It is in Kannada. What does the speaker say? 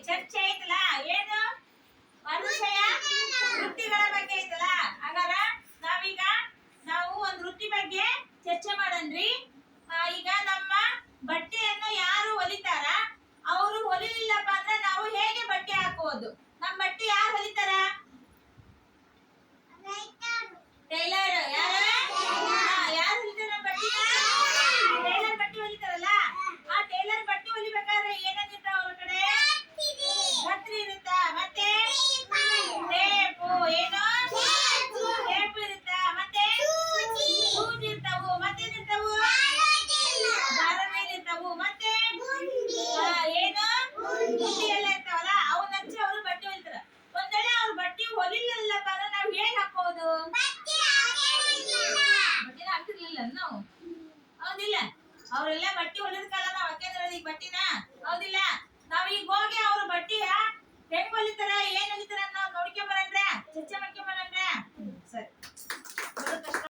ಚರ್ಚೆ ಐತಲ್ಲ ಏನು? ವಿಷಯ ವೃತ್ತಿಗಳ ಬಗ್ಗೆ ಐತಲ್ಲ ಹಾಗಾದ್ರ ನಾವೀಗ ನಾವು ಒಂದು ವೃತ್ತಿ ಬಗ್ಗೆ ಚರ್ಚೆ ಮಾಡನ್ರಿ ಈಗ ನಮ್ಮ ಬಟ್ಟೆಯನ್ನು ಯಾರು ಹೊಲಿತಾರ? ಅವರು ಹೊಲಿಲಿಲ್ಲಪ್ಪ ಅಂದ್ರೆ ನಾವು ಹೇಗೆ ಬಟ್ಟೆ ಹಾಕೋದು ನಮ್ಮ ಬಟ್ಟೆ ಯಾರು ಹೊಲಿತಾರ? ಅದು ಬಟ್ಟೆನ ಹಾಕ್ತಿರ್ಲಿಲ್ಲ ನಾವು ಹೌದಿಲ್ಲ. ಅವರೆಲ್ಲ ಬಟ್ಟೆ ಹೊಲಿದ ಕಾಲ ನಾವು ಹಾಕಿದ್ರೆ ಈಗ ಬಟ್ಟಿನ? ಹೌದಿಲ್ಲ. ನಾವ್ ಈಗ ಹೋಗಿ